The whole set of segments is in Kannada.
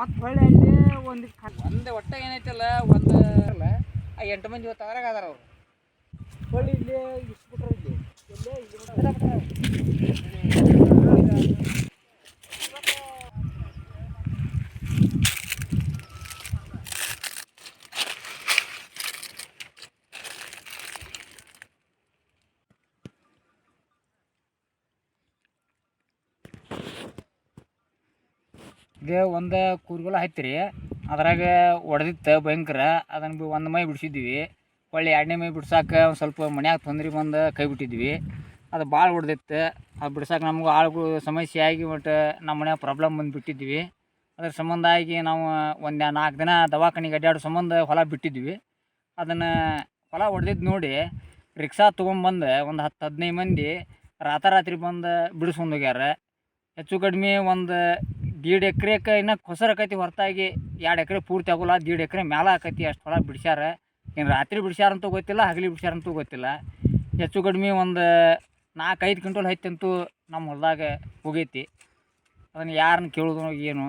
ಮತ್ತು ಹೊಳ್ಳಿ ಅಲ್ಲಿ ಒಂದು ಒಂದು ಒಟ್ಟ ಏನೈತಲ್ಲ ಒಂದು ಅಲ್ಲ ಆ ಎಂಟು ಮಂದಿ ಇವತ್ತು ಅದ್ರಾಗ ಅದಾರ ಅವರು. ಹೊಳ್ಳಿ ಇಲ್ಲಿ ಇಸ್ಬಿಟ್ರೆ ಇಲ್ಲಿ. ಇಲ್ಲೇ ಇಲ್ಲಿ ಇದೇ ಒಂದು ಕೂರ್ಗೊಲ ಹತ್ತಿರಿ ಅದ್ರಾಗ ಹೊಡೆದಿತ್ತು ಭಯಂಕರ. ಅದನ್ನು ಬಿ ಒಂದು ಮೈ ಬಿಡಿಸಿದ್ವಿ. ಹೊಳ್ಳಿ ಎರಡನೇ ಮೈ ಬಿಡ್ಸಕ್ಕೆ ಒಂದು ಸ್ವಲ್ಪ ಮನ್ಯಾಗ ತೊಂದ್ರೆ ಬಂದು ಕೈ ಬಿಟ್ಟಿದ್ವಿ. ಅದು ಭಾಳ ಹೊಡೆದಿತ್ತು ಅದು ಬಿಡ್ಸಕ್ಕೆ ನಮ್ಗೆ ಆಳುಗಳು ಸಮಸ್ಯೆ ಆಗಿ ಒಟ್ಟು ನಮ್ಮ ಮನ್ಯಾಗ ಪ್ರಾಬ್ಲಮ್ ಬಂದು ಬಿಟ್ಟಿದ್ವಿ. ಅದ್ರ ಸಂಬಂಧ ಆಗಿ ನಾವು ಒಂದು ನಾಲ್ಕು ದಿನ ದವಾಖಾನೆಗೆ ಅಡ್ಡಾಡೋ ಸಂಬಂಧ ಹೊಲ ಬಿಟ್ಟಿದ್ವಿ. ಅದನ್ನು ಹೊಲ ಹೊಡೆದಿದ್ದು ನೋಡಿ ರಿಕ್ಷಾ ತೊಗೊಂಬಂದು ಒಂದು ಹತ್ತು ಹದಿನೈದು ಮಂದಿ ರಾತ್ರಿ ಬಂದು ಬಿಡಿಸ್ಕೊಂಡು ಹೋಗ್ಯಾರ. ಹೆಚ್ಚು ಕಡಿಮೆ ಒಂದು ದೀಡ್ ಎಕ್ರೆಗೆ ಇನ್ನೂ ಕೊಸರ್ ಆಕೈತಿ ಹೊರತಾಗಿ ಎರಡು ಎಕರೆ ಪೂರ್ತಿ ಆಗೋಲ್ಲ, ದೀಡ್ ಎಕರೆ ಮ್ಯಾಲ ಆಕೈತಿ ಅಷ್ಟು ಹೊಲ ಬಿಡಿಸ್ಯಾರ. ಏನು ರಾತ್ರಿ ಬಿಡ್ಸ್ಯಾರಂತೂ ಗೊತ್ತಿಲ್ಲ, ಹಗಲಿ ಬಿಡ್ಸ್ಯಾರಂತೂ ಗೊತ್ತಿಲ್ಲ. ಹೆಚ್ಚು ಕಡಿಮೆ ಒಂದು ನಾಲ್ಕೈದು ಕ್ವಿಂಟಲ್ ಹೈತಂತೂ ನಮ್ಮ ಹೊಲದಾಗ ಹೋಗೈತಿ. ಅದನ್ನು ಯಾರನ್ನ ಕೇಳೋದು ಏನು?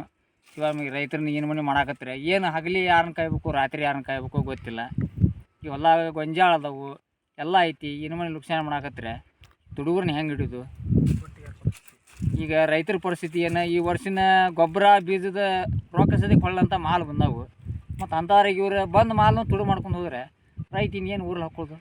ಇವಾಗ ರೈತರನ್ನ ಏನು ಮನೆ ಮಾಡಾಕತ್ತಾರೆ? ಏನು ಹಗಲಿ ಯಾರನ್ನ ಕಾಯ್ಬೇಕು, ರಾತ್ರಿ ಯಾರನ್ನ ಕಾಯ್ಬೇಕು ಗೊತ್ತಿಲ್ಲ. ಈ ಹೊಲ ಗೊಂಜಾಳ ಅದಾವು, ಎಲ್ಲ ಐತಿ, ಏನು ಮನೆ ನುಕ್ಸಾನ ಮಾಡಾಕತ್ತಾರೆ? ದುಡುಗರನ್ನ ಹೆಂಗೆ ಹಿಡಿದು? ಈಗ ರೈತರ ಪರಿಸ್ಥಿತಿ ಏನು, ಈ ವರ್ಷಿನ ಗೊಬ್ಬರ ಬೀಜದ ರೊಕ್ಕ ಸದ್ಯಕ್ಕೆ ಕೊಳ್ಳಂತ ಮಾಲ್ ಬಂದವು. ಮತ್ತು ಅಂಥವ್ರಿಗೆ ಇವ್ರು ಬಂದು ಮಾಲನ್ನು ತುಡು ಮಾಡ್ಕೊಂಡು ಹೋದ್ರೆ ರೈತ ಇನ್ನೇನು ಊರಲ್ಲಿ ಹಾಕೋದು